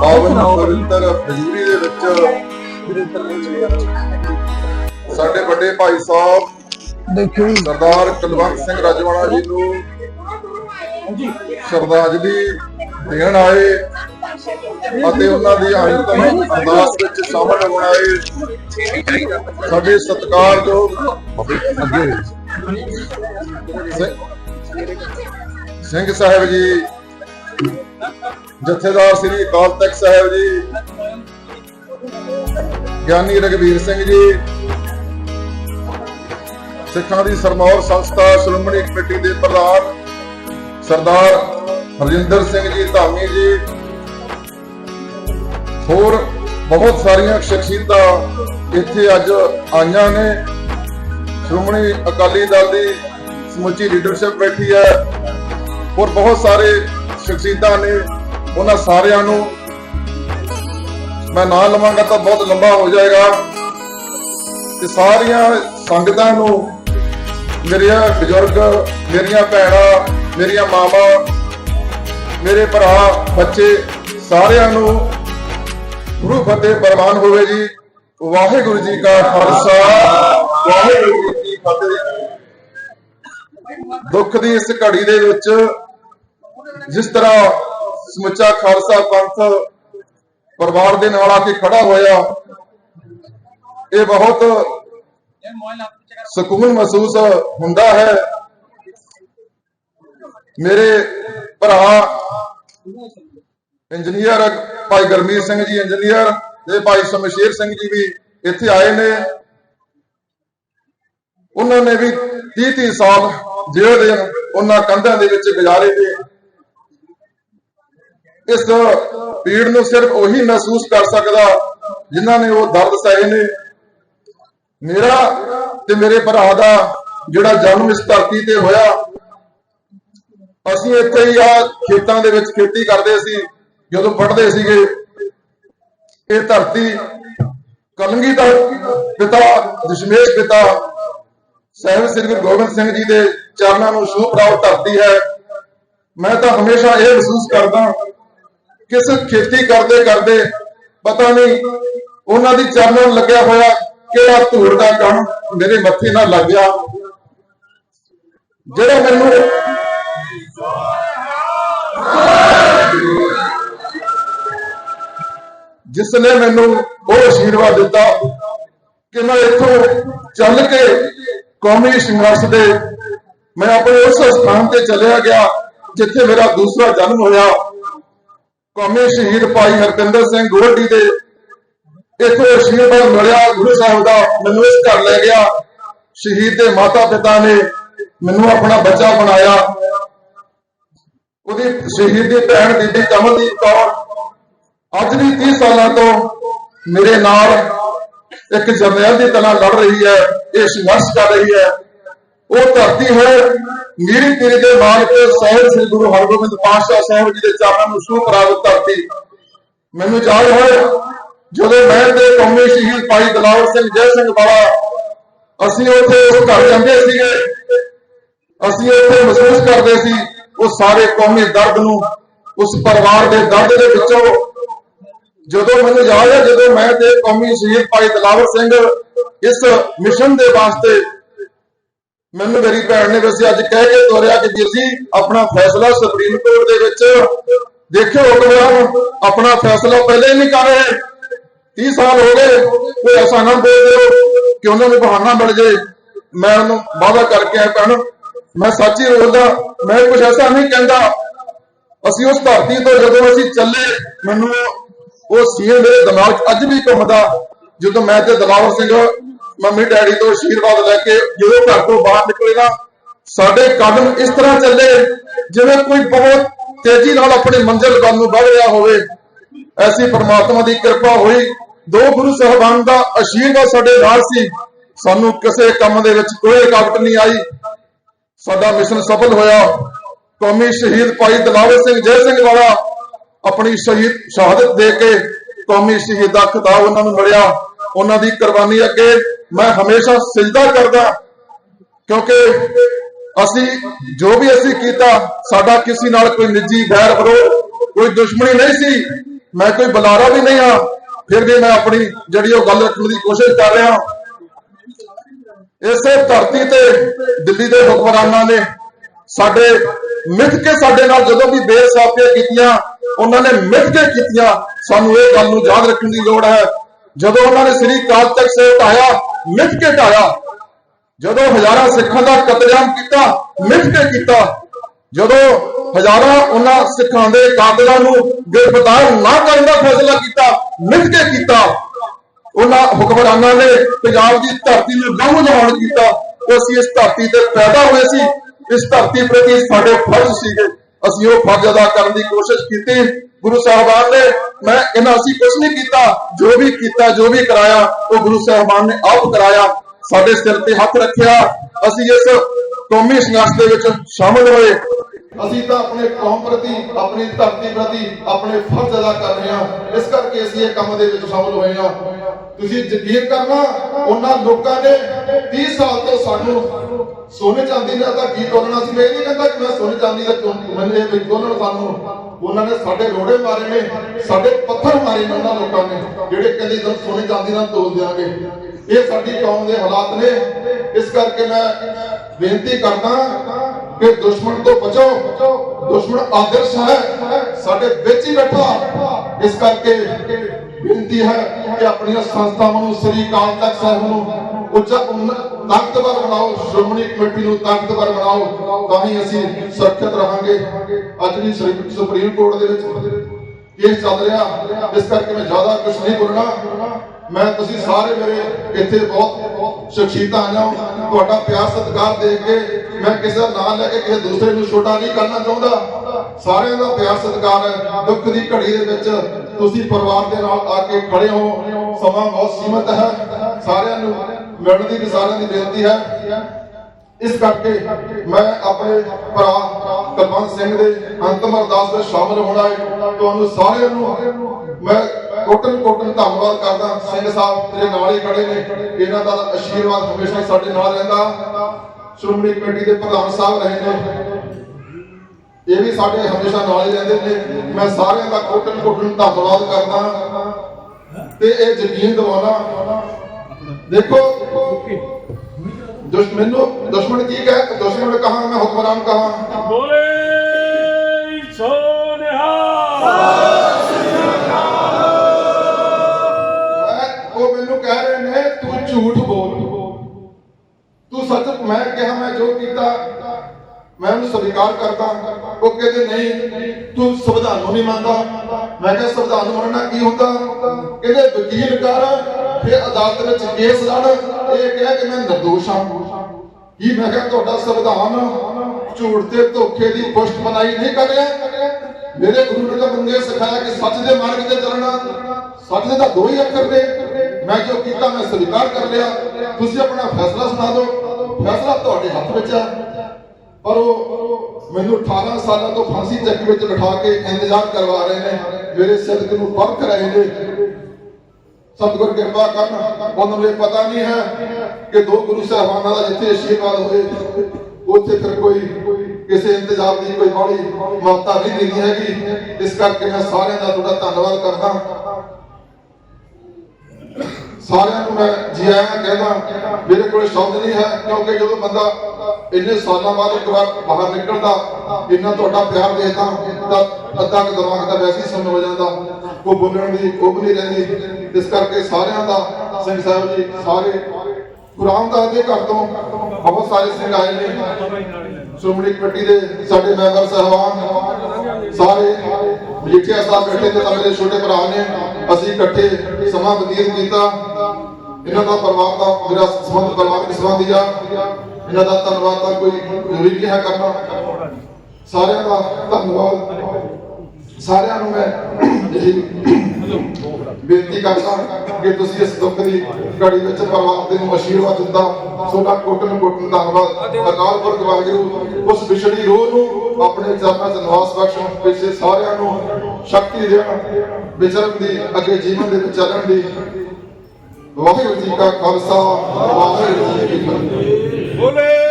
ਪਾਵਨ ਪਵਿੱਤਰ ਹਜ਼ੂਰੀ ਦੇ ਵਿੱਚ। ਸਾਡੇ ਵੱਡੇ ਭਾਈ ਸਾਹਿਬ ਦੇਖੋ ਸਰਦਾਰ ਕੁਲਵੰਤ ਸਿੰਘ ਰਾਜਵਾੜਾ ਜੀ ਨੂੰ ਸ਼ਰਧਾਂਜਲੀ ਦੇਣ ਆਏ ਅਤੇ ਉਹਨਾਂ ਦੀ ਅੰਤਮ ਅਰਦਾਸ ਵਿੱਚ ਸ਼ਾਮਲ ਹੋਣ ਆਏ ਸਾਡੇ ਸਤਿਕਾਰਯੋਗ ਅੱਗੇ। ਸਿੰਘ ਸਾਹਿਬ ਜੀ ਜਥੇਦਾਰ ਸ੍ਰੀ ਅਕਾਲ ਤਖਤ ਸਾਹਿਬ ਜੀ, ਗਿਆਨੀ ਰਗਵੀਰ ਸਿੰਘ ਜੀ, ਸਿੱਖਾਂ ਦੀ ਸਰਮੌਰ ਸੰਸਥਾ ਸ਼੍ਰੋਮਣੀ ਕਮੇਟੀ ਦੇ ਪ੍ਰਧਾਨ ਸਰਦਾਰ ਹਰਜਿੰਦਰ ਸਿੰਘ ਜੀ ਧਾਮੀ ਜੀ, ਹੋਰ ਬਹੁਤ ਸਾਰੀਆਂ ਸ਼ਖਸੀਅਤਾਂ ਇੱਥੇ ਅੱਜ ਆਈਆਂ ਨੇ। ਸ਼੍ਰੋਮਣੀ ਅਕਾਲੀ ਦਲ ਦੀ ਸਮੁੱਚੀ ਲੀਡਰਸ਼ਿਪ ਬੈਠੀ ਹੈ ਹੋਰ ਬਹੁਤ ਸਾਰੇ ਸ਼ਖਸੀਅਤਾਂ ਨੇ ਉਹਨਾਂ ਸਾਰਿਆਂ ਨੂੰ ਮੈਂ ਨਾਂ ਲਵਾਂਗਾ ਤਾਂ ਬਹੁਤ ਲੰਬਾ ਹੋ ਜਾਏਗਾ। ਤੇ ਸਾਰੀਆਂ ਸੰਗਤਾਂ ਨੂੰ ਮੇਰੀਆਂ ਬਜ਼ੁਰਗ, ਮੇਰੀਆਂ ਭੈਣਾਂ, ਮੇਰੀਆਂ ਮਾਵਾਂ, ਮੇਰੇ ਭਰਾ, ਬੱਚੇ ਸਾਰਿਆਂ ਨੂੰ ਗੁਰੂ ਫਤਿਹ ਪ੍ਰਵਾਨ ਹੋਵੇ ਜੀ। ਵਾਹਿਗੁਰੂ ਜੀ ਕਾ ਖਾਲਸਾ। ਵਾਹਿਗੁਰੂ ਜੀ ਕੀ ਫਤਿਹ ਦੁੱਖ ਦੀ ਇਸ ਘੜੀ ਦੇ ਵਿੱਚ ਜਿਸ ਤਰ੍ਹਾਂ ਸਮੁੱਚਾ ਖਾਲਸਾ ਪੰਥ ਪਰਿਵਾਰ ਦੇ ਨਾਲ ਆ ਕੇ ਖੜਾ ਹੋਇਆ। ਇਹ ਬਹੁਤ ਸਕੂਨ ਮਹਿਸੂਸ ਹੁੰਦਾ ਹੈ। ਮੇਰੇ ਭਰਾ ਇੰਜੀਨੀਅਰ ਭਾਈ ਗਰਮੀਤ ਸਿੰਘ ਜੀ, ਇੰਜੀਨੀਅਰ ਤੇ ਭਾਈ ਸ਼ਮਸ਼ੇਰ ਸਿੰਘ ਜੀ ਵੀ ਇੱਥੇ ਆਏ ਨੇ। ਉਹਨਾਂ ਨੇ ਵੀ 30 30 ਸਾਲ ਜਿਹੜੇ ਉਹਨਾਂ ਕੰਧਾਂ ਦੇ ਵਿੱਚ ਗੁਜ਼ਾਰੇ ਨੇ। ਇਸ ਪੀੜ ਨੂੰ ਸਿਰਫ ਉਹੀ ਮਹਿਸੂਸ ਕਰ ਸਕਦਾ ਜਿਨ੍ਹਾਂ ਨੇ ਉਹ ਦਰਦ ਸਹੇ ਨੇ। ਮੇਰਾ ਤੇ ਮੇਰੇ ਭਰਾ ਦਾ ਜਿਹੜਾ ਜਨਮ ਇਸ ਧਰਤੀ ਤੇ ਹੋਇਆ, ਅਸੀਂ ਇੱਥੇ ਹੀ ਆ ਖੇਤਾਂ ਦੇ ਵਿੱਚ ਖੇਤੀ ਕਰਦੇ ਸੀ, ਜਦੋਂ ਪੜ੍ਹਦੇ ਸੀਗੇ। ਇਹ ਧਰਤੀ ਕਲੰਗੀ ਦਾ ਪਿਤਾ, ਦਸ਼ਮੇਸ਼ ਪਿਤਾ, ਸਾਹਿਬ ਸ੍ਰੀ ਗੁਰੂ ਗੋਬਿੰਦ ਸਿੰਘ ਜੀ ਦੇ ਚਰਨਾਂ ਨੂੰ ਛੂਹ ਪ੍ਰਾਪਤ ਧਰਤੀ ਹੈ। ਮੈਂ ਤਾਂ ਹਮੇਸ਼ਾ ਇਹ ਮਹਿਸੂਸ ਕਰਦਾ ਕਿਸ ਖੇਤੀ ਕਰਦੇ ਕਰਦੇ ਪਤਾ ਨਹੀਂ ਉਹਨਾਂ ਦੀ ਚਰਨਾਂ ਨੂੰ ਲੱਗਿਆ ਹੋਇਆ ਕਿਹੜਾ ਧੂੜ ਦਾ ਕੰਮ ਮੇਰੇ ਮੱਥੇ ਨਾਲ ਲੱਗ ਗਿਆ। ਜਿਹੜਾ ਮੈਨੂੰ ਜਿਸ ਨੇ ਮੈਨੂੰ ਉਹ ਆਸ਼ੀਰਵਾਦ ਦਿੱਤਾ ਕਿ ਮੈਂ ਇੱਥੋਂ ਚੱਲ ਕੇ ਕੌਮੀ ਸੰਘਰਸ਼ ਦੇ ਮੈਂ ਆਪਣੇ ਉਸ ਸਥਾਨ ਤੇ ਚਲਿਆ ਗਿਆ ਜਿੱਥੇ ਮੇਰਾ ਦੂਸਰਾ ਜਨਮ ਹੋਇਆ। ਕੌਮੀ ਸ਼ਹੀਦ ਭਾਈ ਹਰਪਿੰਦਰ ਸਿੰਘ ਗੋਲਡੀ ਦੇ ਇੱਥੋਂ ਆਸ਼ੀਰਵਾਦ ਮਿਲਿਆ, ਗੁਰੂ ਸਾਹਿਬ ਦਾ ਮੈਨੂੰ ਇਸ ਘਰ ਲੈ ਗਿਆ। ਸ਼ਹੀਦ ਦੇ ਮਾਤਾ ਪਿਤਾ ਨੇ ਮੈਨੂੰ ਆਪਣਾ ਬੱਚਾ ਬਣਾਇਆ। ਉਹਦੀ ਸ਼ਹੀਦ ਦੀ ਭੈਣ ਬੀਬੀ ਕਮਲਦੀਪ ਕੌਰ। ਅੱਜ ਵੀ 30 ਸਾਲਾਂ ਤੋਂ ਮੇਰੇ ਨਾਲ ਇੱਕ ਜਰਨੈਲ ਦੀ ਤਰ੍ਹਾਂ ਲੜ ਰਹੀ ਹੈ, ਇਹ ਸੰਘਰਸ਼ ਕਰ ਰਹੀ ਹੈ। ਉਹ ਧਰਤੀ ਹੈ ਮੀਰੀ ਪੀਰੀ ਦੇ ਮਾਲਕ ਸਾਹਿਬ ਸ੍ਰੀ ਗੁਰੂ ਹਰਗੋਬਿੰਦ ਪਾਤਸ਼ਾਹ ਸਾਹਿਬ ਜੀ ਦੇ ਚਰਨਾਂ ਨੂੰ ਛੂਹ ਪ੍ਰਾਪਤ ਧਰਤੀ। ਮੈਨੂੰ ਯਾਦ ਹੈ ਜਦੋਂ ਮੈਂ ਤੇ ਕੌਮੀ ਸ਼ਹੀਦ ਭਾਈ ਦਲਾਵਰ ਸਿੰਘ, ਜੈ ਸਿੰਘ ਵਾਲਾ, ਅਸੀਂ ਉੱਥੇ ਉਸ ਘਰ ਜਾਂਦੇ ਸੀਗੇ। ਅਸੀਂ ਉੱਥੇ ਮਹਿਸੂਸ ਕਰਦੇ ਸੀ, ਉਹ ਸਾਰੇ ਕੌਮੀ ਦਰਦ ਨੂੰ, ਉਸ ਪਰਿਵਾਰ ਦੇ ਦਰਦ ਦੇ ਵਿੱਚੋਂ। ਜਦੋਂ ਮੈਨੂੰ ਯਾਦ ਹੈ, ਜਦੋਂ ਮੈਂ ਤੇ ਕੌਮੀ ਸ਼ਹੀਦ ਭਾਈ ਦਲਾਵਰ ਸਿੰਘ ਇਸ ਮਿਸ਼ਨ ਦੇ ਵਾਸਤੇ ਮੈਨੂੰ ਮੇਰੀ ਭੈਣ ਨੇ ਵੈਸੇ ਅੱਜ ਕਹਿ ਕੇ ਤੋਰਿਆ ਕਿ ਵੀਰ ਜੀ, ਆਪਣਾ ਫੈਸਲਾ ਸੁਪਰੀਮ ਕੋਰਟ ਦੇ ਵਿੱਚ ਦੇਖਿਓ ਹੁਕਮਰਾਨ ਆਪਣਾ ਫੈਸਲਾ ਪਹਿਲੇ ਹੀ ਨਹੀਂ ਕਰ ਰਹੇ। 30 ਸਾਲ ਹੋ ਗਏ, ਕੋਈ ਐਸਾ ਨਾ ਬੋਲ ਦਿਓ ਕਿ ਉਹਨਾਂ ਨੂੰ ਬਹਾਨਾ ਮਿਲ ਜੇ। ਮੈਂ ਉਹਨੂੰ ਵਾਅਦਾ ਕਰਕੇ ਆਇਆ, ਭੈਣ, ਮੈਂ ਸੱਚ ਹੀ ਬੋਲਦਾ, ਮੈਂ ਕੁਝ ਐਸਾ ਨਹੀਂ ਕਹਿੰਦਾ। ਅਸੀਂ ਉਸ ਧਰਤੀ ਤੋਂ ਜਦੋਂ ਅਸੀਂ ਚੱਲੇ, ਮੈਨੂੰ ਉਹ ਸੀਨ ਮੇਰੇ ਦਿਮਾਗ 'ਚ ਅੱਜ ਵੀ ਘੁੰਮਦਾ, ਜਦੋਂ ਮੈਂ ਤੇ ਦਲਾਵਰ ਸਿੰਘ ਮੰਮੀ ਡੈਡੀ ਤੋਂ ਆਸ਼ੀਰਵਾਦ ਲੈ ਕੇ ਜਦੋਂ ਘਰ ਤੋਂ ਬਾਹਰ ਨਿਕਲੇ ਨਾ ਸਾਡੇ ਕਦਮ ਇਸ ਤਰ੍ਹਾਂ ਚੱਲੇ ਜਿਵੇਂ ਕੋਈ ਬਹੁਤ ਤੇਜ਼ੀ ਨਾਲ ਆਪਣੀ ਮੰਜ਼ਿਲ ਵੱਲ ਨੂੰ ਵਧ ਰਿਹਾ ਹੋਵੇ। ਐਸੀ ਪ੍ਰਮਾਤਮਾ ਦੀ ਕਿਰਪਾ ਹੋਈ। ਦੋ ਗੁਰੂ ਸਾਹਿਬਾਨ ਦਾ ਆਸ਼ੀਰਵਾਦ ਸਾਡੇ ਨਾਲ ਸੀ। ਸਾਨੂੰ ਕਿਸੇ ਕੰਮ ਦੇ ਵਿੱਚ ਕੋਈ ਰੁਕਾਵਟ ਨਹੀਂ ਆਈ। ਸਾਡਾ ਮਿਸ਼ਨ ਸਫਲ ਹੋਇਆ। ਕੌਮੀ ਸ਼ਹੀਦ ਭਾਈ ਦਲਾਵਰ ਸਿੰਘ ਜੈ ਸਿੰਘ ਵਾਲਾ ਆਪਣੀ ਸ਼ਹੀਦ, ਸ਼ਹਾਦਤ ਦੇ ਕੇ ਕੌਮੀ ਸ਼ਹੀਦ ਦਾ ਖਿਤਾਬ ਉਹਨਾਂ ਨੂੰ ਮਿਲਿਆ। ਉਹਨਾਂ ਦੀ ਕੁਰਬਾਨੀ ਅੱਗੇ ਮੈਂ ਹਮੇਸ਼ਾ ਸਜਦਾ ਕਰਦਾ ਕਿਉਂਕਿ ਅਸੀਂ, ਜੋ ਵੀ ਅਸੀਂ ਕੀਤਾ, ਸਾਡਾ ਕਿਸੇ ਨਾਲ ਕੋਈ ਨਿੱਜੀ ਵੈਰ ਵਿਰੋਧ ਕੋਈ ਦੁਸ਼ਮਣੀ ਨਹੀਂ ਸੀ, ਮੈਂ ਕੋਈ ਬੁਲਾਰਾ ਵੀ ਨਹੀਂ ਆ ਫਿਰ ਵੀ ਮੈਂ ਆਪਣੀ ਜਿਹੜੀ ਉਹ ਗੱਲ ਰੱਖਣ ਦੀ ਕੋਸ਼ਿਸ਼ ਕਰ ਰਿਹਾ ਇਸੇ ਧਰਤੀ ਤੇ ਦਿੱਲੀ ਦੇ ਹੁਕਮਰਾਨਾਂ ਨੇ ਸਾਡੇ ਮਿੱਥ ਕੇ ਸਾਡੇ ਨਾਲ ਜਦੋਂ ਵੀ ਬੇਇਨਸਾਫੀਆਂ ਕੀਤੀਆਂ, ਉਹਨਾਂ ਨੇ ਮਿੱਥ ਕੇ ਕੀਤੀਆਂ, ਸਾਨੂੰ ਇਹ ਗੱਲ ਨੂੰ ਯਾਦ ਰੱਖਣ ਦੀ ਲੋੜ ਹੈ। ਜਦੋਂ ਉਹਨਾਂ ਨੇ ਸ੍ਰੀ ਅਕਾਲ ਤਖਤ ਸਾਹਿਬ ਢਾਇਆ ਮਿੱਥ ਕੇ ਢਾਇਆ। ਜਦੋਂ ਹਜ਼ਾਰਾਂ ਸਿੱਖਾਂ ਦਾ ਕਤਲੇਆਮ ਕੀਤਾ ਮਿੱਥ ਕੇ ਕੀਤਾ। ਜਦੋਂ ਹਜ਼ਾਰਾਂ ਉਹਨਾਂ ਸਿੱਖਾਂ ਦੇ ਕਾਤਲਾਂ ਨੂੰ ਗ੍ਰਿਫਤਾਰ ਨਾ ਕਰਨ ਦਾ ਫੈਸਲਾ ਕੀਤਾ ਮਿੱਥ ਕੇ ਕੀਤਾ। ਉਹਨਾਂ ਹੁਕਮਰਾਨਾਂ ਨੇ ਪੰਜਾਬ ਦੀ ਧਰਤੀ ਨੂੰ ਗਮ ਲਾਉਣ ਕੀਤਾ। ਉਹ ਅਸੀਂ ਇਸ ਧਰਤੀ ਤੇ ਪੈਦਾ ਹੋਏ ਸੀ। ਇਸ ਧਰਤੀ ਪ੍ਰਤੀ ਸਾਡੇ ਫਰਜ਼ ਸੀਗੇ। ਅਸੀਂ ਉਹ ਫਰਜ਼ ਅਦਾ ਕਰਨ ਦੀ ਕੋਸ਼ਿਸ਼ ਕੀਤੀ ਗੁਰੂ ਸਾਹਿਬਾਨ ਨੇ। ਮੈਂ ਇਹਨਾਂ ਅਸੀਂ ਕੁਝ ਨਹੀਂ ਕੀਤਾ। ਜੋ ਵੀ ਕੀਤਾ, ਜੋ ਵੀ ਕਰਾਇਆ, ਉਹ ਗੁਰੂ ਸਾਹਿਬਾਨ ਨੇ ਆਪ ਕਰਾਇਆ। ਸਾਡੇ ਸਿਰ ਤੇ ਹੱਥ ਰੱਖਿਆ। ਅਸੀਂ ਇਸ ਕੌਮੀ ਸੰਘਰਸ਼ ਦੇ ਵਿੱਚ ਸ਼ਾਮਲ ਹੋਏ। ਅਸੀਂ ਤਾਂ ਆਪਣੇ ਕੌਮ ਪ੍ਰਤੀ, ਆਪਣੀ ਧਰਤੀ ਪ੍ਰਤੀ ਆਪਣੇ ਫਰਜ਼ ਅਦਾ ਕਰ ਰਹੇ ਹਾਂ। ਇਸ ਕਰਕੇ ਅਸੀਂ ਇਹ ਕੰਮ ਦੇ ਵਿੱਚ ਸ਼ਾਮਲ ਹੋਏ ਹਾਂ। ਤੁਸੀਂ ਯਕੀਨ ਕਰਨਾ, ਉਹਨਾਂ ਲੋਕਾਂ ਨੇ 30 ਸਾਲ ਤੋਂ ਸਾਨੂੰ ਸੋਨੇ ਚਾਂਦੀ ਨਾਲ ਤਾਂ ਕੀ ਤੋਲਣਾ ਸੀ? ਮੈਂ ਇਹ ਨਹੀਂ ਕਹਿੰਦਾ ਕਿ ਮੈਂ ਸੋਨੇ ਚਾਂਦੀ ਦਾ ਮੰਨੇ ਵਿੱਚ ਤੋਲਣ ਸਾਨੂੰ। ਉਹਨਾਂ ਨੇ ਸਾਡੇ ਰੋੜੇ ਮਾਰੇ ਨੇ, ਸਾਡੇ ਪੱਥਰ ਮਾਰੇ ਨੇ ਉਹਨਾਂ ਲੋਕਾਂ ਨੇ, ਜਿਹੜੇ ਕਹਿੰਦੇ ਤੁਹਾਨੂੰ ਸੋਨੇ ਚਾਂਦੀ ਨਾਲ ਤੋਲ ਦਿਆਂਗੇ। ਇਹ ਸਾਡੀ ਕੌਮ ਦੇ ਹਾਲਾਤ ਨੇ। ਇਸ ਕਰਕੇ ਮੈਂ ਬੇਨਤੀ ਕਰਦਾ ਕਿ ਦੁਸ਼ਮਣ ਤੋਂ ਬਚੋ। ਦੁਸ਼ਮਣ ਆਦਰਸ਼ ਹੈ। ਸਾਡੇ ਵਿੱਚ ਹੀ ਬੈਠਾ। ਇਸ ਕਰਕੇ ਬੇਨਤੀ ਹੈ ਕਿ ਆਪਣੀਆਂ ਸੰਸਥਾਵਾਂ ਨੂੰ, ਸ੍ਰੀ ਅਕਾਲ ਤਖਤ ਸਾਹਿਬ ਨੂੰ ਉੱਚਾ ਤਾਕਤਵਰ ਬਣਾਓ। ਸ਼੍ਰੋਮਣੀ ਕਮੇਟੀ ਨੂੰ ਤਾਕਤਵਰ ਬਣਾਓ। ਤਾਂ ਹੀ ਅਸੀਂ ਸੁਰੱਖਿਅਤ ਰਹਾਂਗੇ। ਅੱਜ ਵੀ ਸੁਪਰੀਮ ਕੋਰਟ ਦੇ ਵਿੱਚ ਕੇਸ ਚੱਲ ਰਿਹਾ। ਇਸ ਕਰਕੇ ਮੈਂ ਜ਼ਿਆਦਾ ਕੁਝ ਨਹੀਂ ਬੋਲਣਾ। ਮੈਂ, ਤੁਸੀਂ ਸਾਰੇ ਮੇਰੇ ਇੱਥੇ ਬਹੁਤ ਸ਼ਖਸੀਅਤਾਂ ਆਈਆਂ ਤੁਹਾਡਾ ਪਿਆਰ ਸਤਿਕਾਰ ਦੇਖ ਕੇ ਮੈਂ ਕਿਸੇ ਦਾ ਨਾਮ ਲੈ ਕੇ ਕਿਸੇ ਦੂਸਰੇ ਨੂੰ ਛੋਟਾ ਨਹੀਂ ਕਰਨਾ ਚਾਹੁੰਦਾ। ਸਾਰਿਆਂ ਦਾ ਪਿਆਰ ਸਤਿਕਾਰ ਹੈ। ਦੁੱਖ ਦੀ ਘੜੀ ਦੇ ਵਿੱਚ ਤੁਸੀਂ ਪਰਿਵਾਰ ਦੇ ਨਾਲ ਆ ਕੇ ਖੜੇ ਹੋ। ਸਮਾਂ ਬਹੁਤ ਸੀਮਤ ਹੈ। ਸਾਰਿਆਂ ਨੂੰ ਮਿਲਣ ਦੀ ਵੀ ਸਾਰਿਆਂ ਦੀ ਬੇਨਤੀ ਹੈ। ਇਸ ਕਰਕੇ ਮੈਂ ਆਪਣੇ ਭਰਾ ਕੁਲਵੰਤ ਸਿੰਘ ਦੇ ਅੰਤਮ ਅਰਦਾਸ ਵਿੱਚ ਸ਼ਾਮਲ ਹੋਣਾ ਹੈ। ਤੁਹਾਨੂੰ ਸਾਰਿਆਂ ਨੂੰ ਮੈਂ ਕੋਟਨ ਕੋਟਨ ਧੰਨਵਾਦ ਕਰਦਾ। ਸਿੰਘ ਸਾਹਿਬ ਤੇਰੇ ਨਾਲ ਹੀ ਖੜੇ ਨੇ। ਇਹਨਾਂ ਦਾ ਆਸ਼ੀਰਵਾਦ ਹਮੇਸ਼ਾ ਸਾਡੇ ਨਾਲ ਰਹਿੰਦਾ। ਸ਼੍ਰੋਮਣੀ ਕਮੇਟੀ ਦੇ ਪ੍ਰਧਾਨ ਸਾਹਿਬ ਰਹੇ ਨੇ। ਇਹ ਵੀ ਸਾਡੇ ਹਮੇਸ਼ਾ ਨਾਲ ਹੀ ਰਹਿੰਦੇ ਨੇ। ਮੈਂ ਸਾਰਿਆਂ ਦਾ ਕੋਟਨ ਕੋਟਨ ਧੰਨਵਾਦ ਕਰਦਾ। ਤੇ ਇਹ ਯਕੀਨ ਦਿਵਾਉਣਾ। ਦੇਖੋ ਦੁਸ਼ਮਣ ਨੂੰ ਦੁਸ਼ਮਣ ਕੀ ਕਹੇ ਦੁਸ਼ਮਣ ਕਹਾ ਮੈਂ ਹੁਕਮਰਾਨ ਕਹਾ। ਬੋਲੇ ਸੋ ਨਿਹਾਲ। ਮੈਂ ਉਹ ਮੈਨੂੰ ਕਹਿ ਰਹੇ ਨੇ ਤੂੰ ਝੂਠ ਬੋਲ। ਤੂੰ ਸੱਚ ਮੈਂ ਕਿਹਾ ਮੈਂ ਜੋ ਕੀਤਾ ਮੈਂ ਉਹਨੂੰ ਸਵੀਕਾਰ ਕਰਦਾ। ਉਹ ਕਹਿੰਦੇ ਨਹੀਂ ਤੂੰ ਸੰਵਿਧਾਨ ਨੂੰ ਨਹੀਂ ਮੰਨਦਾ। ਮੈਂ ਕਿਹਾ ਸੰਵਿਧਾਨ ਨੂੰ ਮੰਨਣਾ ਕੀ ਹੁੰਦਾ? ਕਹਿੰਦੇ ਵਕੀਲ ਕਰ ਫਿਰ ਅਦਾਲਤ ਵਿੱਚ ਕੇਸ ਲੜ, ਇਹ ਕਹਿ ਕਿ ਮੈਂ ਨਿਰਦੋਸ਼ ਹਾਂ। ਕੀ ਮੈਂ ਕਿਹਾ ਤੁਹਾਡਾ ਸੰਵਿਧਾਨ ਝੂਠ ਤੇ ਧੋਖੇ ਦੀ ਪੁਸ਼ਟ ਬਣਾਈ ਨਹੀਂ ਕਰ ਰਿਹਾ? ਮੇਰੇ ਗੁਰੂ ਨੇ ਤਾਂ ਬੰਦੇ ਸਿਖਾਇਆ ਕਿ ਸੱਚ ਦੇ ਮਾਰਗ ਤੇ ਚੱਲਣਾ, ਸੱਚ ਦੇ ਤਾਂ ਦੋ ਹੀ ਅੱਖਰ ਨੇ। ਮੈਂ ਜੋ ਕੀਤਾ, ਮੈਂ ਸਵੀਕਾਰ ਕਰ ਲਿਆ। ਤੁਸੀਂ ਆਪਣਾ ਫੈਸਲਾ ਸੁਣਾ ਦਿਓ। ਫੈਸਲਾ ਤੁਹਾਡੇ ਹੱਥ ਵਿੱਚ ਹੈ। ਪਰ ਉਹ ਮੈਨੂੰ 18 ਸਾਲਾਂ ਤੋਂ ਫਾਂਸੀ ਚੱਕੀ ਵਿੱਚ ਬਿਠਾ ਕੇ ਇੰਤਜ਼ਾਰ ਕਰਵਾ ਰਹੇ ਨੇ। ਮੇਰੇ ਸਿਦਕ ਨੂੰ ਪਰਖ ਰਹੇ ਨੇ। ਸਤਿਗੁਰ ਕਿਰਪਾ ਕਰਨ। ਉਹਨਾਂ ਨੂੰ ਪਤਾ ਨਹੀਂ ਹੈ ਕਿ ਦੋ ਗੁਰੂ ਸਾਹਿਬਾਨਾਂ ਦਾ ਜਿੱਥੇ ਆਸ਼ੀਰਵਾਦ ਹੋਏ, ਉੱਥੇ ਫਿਰ ਕੋਈ ਕਿਸੇ ਇੰਤਜ਼ਾਮ ਦੀ ਕੋਈ ਬੜੀ ਮਹੱਤਤਾ ਨਹੀਂ ਦਿੰਦੀ ਹੈਗੀ। ਇਸ ਕਰਕੇ ਮੈਂ ਸਾਰਿਆਂ ਦਾ ਤੁਹਾਡਾ ਧੰਨਵਾਦ ਕਰਦਾ। ਸਾਰਿਆਂ ਨੂੰ ਮੈਂ ਜੀ ਆਇਆਂ ਕਹਿੰਦਾ, ਮੇਰੇ ਕੋਲ ਸ਼ਬਦ ਨਹੀਂ ਹੈ, ਕਿਉਂਕਿ ਜਦੋਂ ਬੰਦਾ ਇੰਨੇ ਸਾਲਾਂ ਬਾਅਦ ਇੱਕ ਵਾਰ ਬਾਹਰ ਨਿਕਲਦਾ, ਇੰਨਾ ਤੁਹਾਡਾ ਪਿਆਰ ਦੇਖਦਾ, ਤਾਂ ਅੱਧਾ ਦਿਮਾਗ ਦਾ ਵੈਸੇ ਹੀ ਸੁੰਨ ਹੋ ਜਾਂਦਾ। ਉਹ ਬੋਲਣ ਦੀ ਉਹ ਨਹੀਂ ਰਹਿੰਦੀ। ਇਸ ਕਰਕੇ ਸਾਰਿਆਂ ਦਾ ਸਿੰਘ ਸਾਹਿਬ ਜੀ, ਸਾਰੇ ਗੁਰੂ ਦੇ ਘਰ ਤੋਂ ਬਹੁਤ ਸਾਰੇ ਸਿੰਘ ਆਏ ਨੇ। ਸ਼੍ਰੋਮਣੀ ਕਮੇਟੀ ਦੇ ਸਾਡੇ ਮੈਂਬਰ ਸਹਿਬਾਨ, ਸਾਰੇ ਮਜੀਠੀਆ ਸਾਹਿਬ ਬੈਠੇ ਤੇ ਮੇਰੇ ਛੋਟੇ ਭਰਾ ਨੇ। ਅਸੀਂ ਇਕੱਠੇ ਸਮਾਂ ਬਤੀਤ ਕੀਤਾ। ਇਹਨਾਂ ਦਾ ਪਰਿਵਾਰ ਦਾ ਮੇਰਾ ਸੰਬੰਧ ਪਰਿਵਾਰਕ ਸੰਬੰਧੀ ਆ। ਇਹਨਾਂ ਦਾ ਧੰਨਵਾਦ ਤਾਂ ਕੋਈ ਜ਼ਰੂਰੀ ਨਹੀਂ ਹੈ ਕਰਨਾ। ਸਾਰਿਆਂ ਦਾ ਧੰਨਵਾਦ। ਸਾਰਿਆਂ ਨੂੰ ਮੈਂ ਇਹੀ ਬੇਨਤੀ ਕਰਦਾ ਕਿ ਤੁਸੀਂ ਇਸ ਦੁੱਖ ਦੀ ਘੜੀ ਵਿੱਚ ਪਰਿਵਾਰ ਦੇ ਨੂੰ ਆਸ਼ੀਰਵਾਦ ਦਿੰਦਾ, ਤੁਹਾਡਾ ਕੋਟਨ ਕੋਟਨ ਧੰਨਵਾਦ। ਅਕਾਲ ਪੁਰਖ ਵਾਹਿਗੁਰੂ, ਉਸ ਵਿਛੜੀ ਰੂਹ ਨੂੰ ਆਪਣੇ ਚਰਨਾਂ 'ਚ ਨਿਵਾਸ ਬਖਸ਼ਣ ਪਿੱਛੇ ਸਾਰਿਆਂ ਨੂੰ ਸ਼ਕਤੀ ਦੇਣ, ਵਿਚਰਨ ਦੀ, ਅੱਗੇ ਜੀਵਨ ਦੇ ਵਿੱਚ ਚੱਲਣ ਦੀ। ਵਾਹਿਗੁਰੂ ਜੀ ਕਾ ਖਾਲਸਾ, ਵਾਹਿਗੁਰੂ ਜੀ ਕੀ ਫਤਿਹ। ਬੋਲੇ।